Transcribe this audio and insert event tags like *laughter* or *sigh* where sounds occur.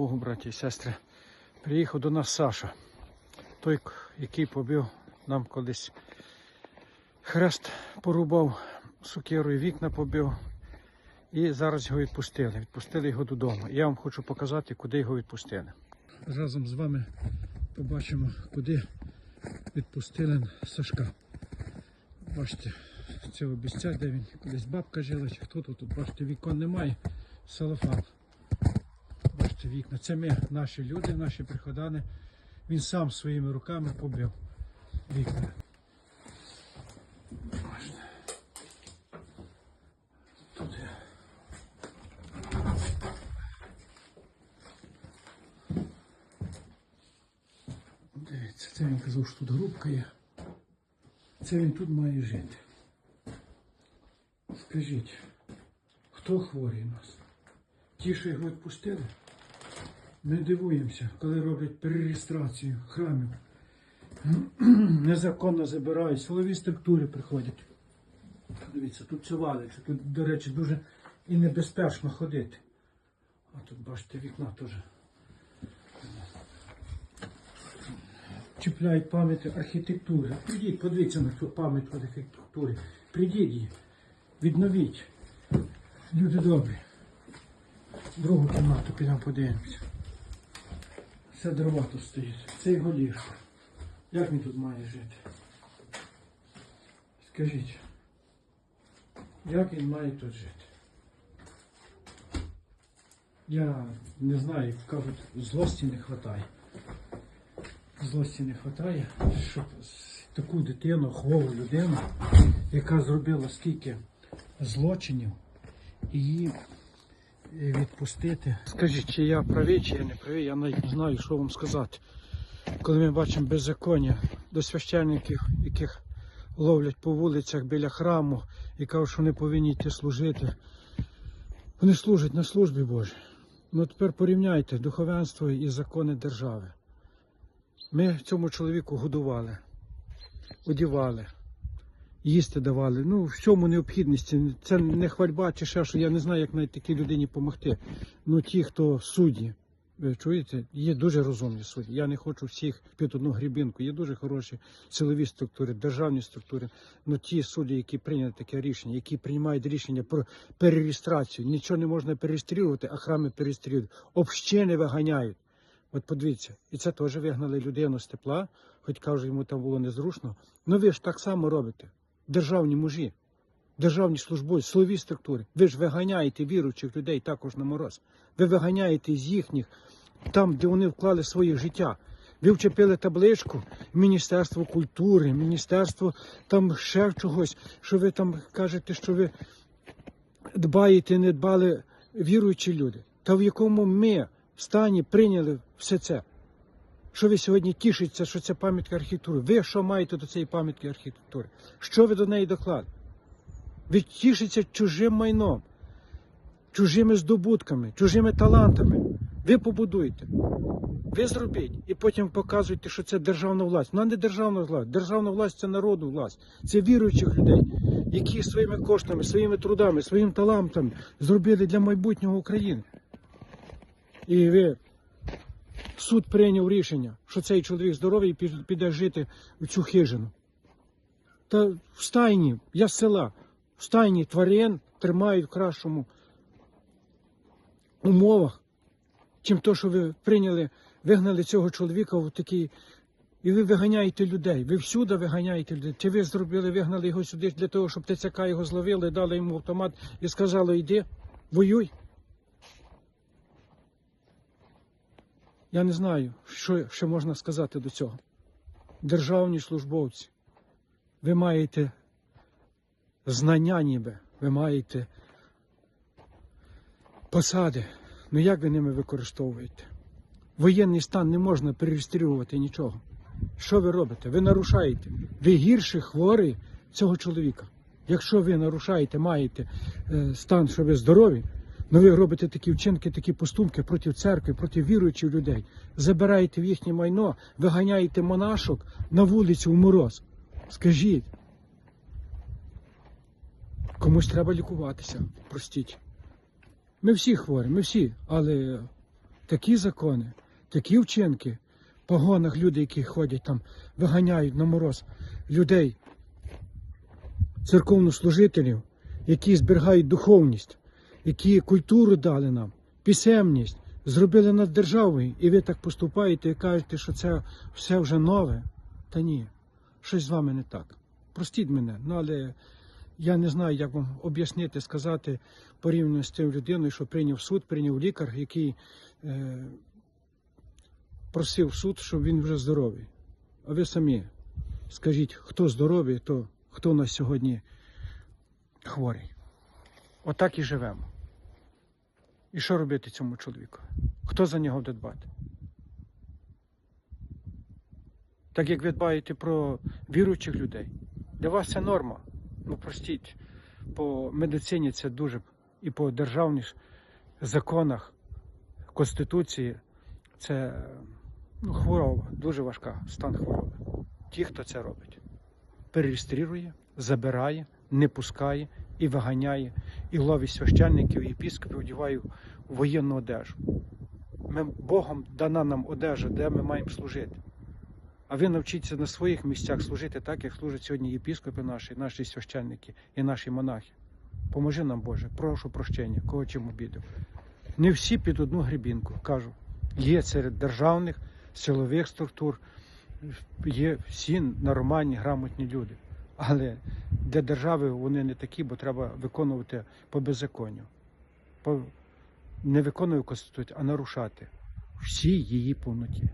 Богу, браті і сестри. Приїхав до нас Саша, той, який побив нам колись хрест порубав, сукерою вікна побив. І зараз його відпустили. Відпустили його додому. Я вам хочу показати, куди його відпустили. Разом з вами побачимо, куди відпустили Сашка. Бачите, це обіця, де він десь бабка жила, чи хто. Тут бачите, вікон немає, салафан. Бачите, вікна. Це ми, наші люди, наші приходани. Він сам своїми руками побив вікна. Тут є. Дивіться, це він казав, що тут грубка є. Це він тут має жити. Скажіть, хто хворий у нас? Ті, що його відпустили? Ми дивуємося, коли роблять перереєстрацію храмів. *clears throat* Незаконно забирають, силові структури приходять. Дивіться, тут все валиться. Тут, до речі, дуже і небезпечно ходити. А тут, бачите, вікна теж. Чіпляють пам'яті архітектури. Прийдіть, подивіться на цю пам'ятку архітектури. Прийдіть її, відновіть. Люди добрі. Другу кімнату підемо подивимося. Все дрова тут стоїть. Це його ліжко. Як він тут має жити? Скажіть, як він має тут жити? Я не знаю, кажуть, злості не вистачає. Злості не вистачає, щоб таку дитину, хвору людину, яка зробила скільки злочинів, її е, відпустити. Скажіть, чи я правий, чи я не правий, я навіть не знаю, що вам сказати. Коли ми бачимо беззаконня до священників, яких ловлять по вулицях біля храму і кажуть, що вони повинні йти служити. Вони служать на службі Божій. Ну тепер порівняйте духовенство і закони держави. Ми цьому чоловіку годували, одівали, їсти давали. Ну, в цьому необхідності. Це не хвальба чи ще що. Я не знаю, як навіть такій людині допомогти. Ну, ті, хто судді, ви чуєте, є дуже розумні судді. Я не хочу всіх під одну грібінку. Є дуже хороші силові структури, державні структури. Ну ті судді, які прийняли таке рішення, які приймають рішення про перереєстрацію. Нічого не можна перереєструвати, а храми перереєструють. Общини виганяють. От подивіться, і це теж вигнали людину з тепла, хоч кажуть, йому там було незручно. Ну ви ж так само робите. Державні мужі, державні службовці, силові структури. Ви ж виганяєте віруючих людей також на мороз. Ви виганяєте з їхніх там, де вони вклали своє життя. Ви вчепили табличку Міністерство культури, Міністерство там ще чогось, що ви там кажете, що ви дбаєте, не дбали віруючі люди. Та в якому ми стані прийняли все це? Що ви сьогодні тішиться, що це пам'ятка архітектури? Ви що маєте до цієї пам'ятки архітектури? Що ви до неї докладете? Ви тішиться чужим майном, чужими здобутками, чужими талантами. Ви побудуєте, ви зробіть і потім показуєте, що це державна власть. Ну, а не державна власть. Державна власть це народу власть. Це віруючих людей, які своїми коштами, своїми трудами, своїм талантом зробили для майбутнього України. І ви суд прийняв рішення, що цей чоловік здоровий і піде жити в цю хижину. Та в стайні, я з села, в стайні тварин тримають в кращому умовах, чим то, що ви прийняли, вигнали цього чоловіка в такий. І ви виганяєте людей, ви всюди виганяєте людей. Чи ви зробили, вигнали його сюди для того, щоб ТЦК його зловили, дали йому автомат і сказали, йди, воюй. Я не знаю, що, що можна сказати до цього. Державні службовці, ви маєте знання ніби, ви маєте посади. Ну як ви ними використовуєте? Воєнний стан не можна перереєструвати нічого. Що ви робите? Ви нарушаєте. Ви гірше хворий цього чоловіка. Якщо ви нарушаєте, маєте е, стан, що ви здорові, ну ви робите такі вчинки, такі поступки проти церкви, проти віруючих людей, забираєте в їхнє майно, виганяєте монашок на вулицю в мороз. Скажіть, комусь треба лікуватися, простіть. Ми всі хворі, ми всі, але такі закони, такі вчинки, в погонах люди, які ходять там, виганяють на мороз людей, церковнослужителів, які зберігають духовність, які культуру дали нам, писемність, зробили над державою, і ви так поступаєте і кажете, що це все вже нове. Та ні, щось з вами не так. Простіть мене, ну але я не знаю, як вам об'яснити, сказати порівняно з тим людиною, що прийняв суд, прийняв лікар, який е, просив суд, щоб він вже здоровий. А ви самі скажіть, хто здоровий, то хто у нас сьогодні хворий. Отак і живемо. І що робити цьому чоловіку? Хто за нього буде дбати? Так як ви дбаєте про віруючих людей, для вас це норма. Ну простіть, по медицині це дуже і по державних законах, Конституції це ну, хвороба, дуже важка стан хвороби. Ті, хто це робить, перереєструє, забирає, не пускає і виганяє, і ловить священників, і єпіскопів, одіває в воєнну одежу. Ми, Богом дана нам одежа, де ми маємо служити. А ви навчіться на своїх місцях служити так, як служать сьогодні єпіскопи наші, наші священники і наші монахи. Поможи нам, Боже, прошу прощення, кого чим обідав. Не всі під одну грібінку, кажу. Є серед державних, силових структур, є всі нормальні, грамотні люди. Але для держави вони не такі, бо треба виконувати по беззаконню. По... Не виконує Конституцію, а нарушати всі її повноті.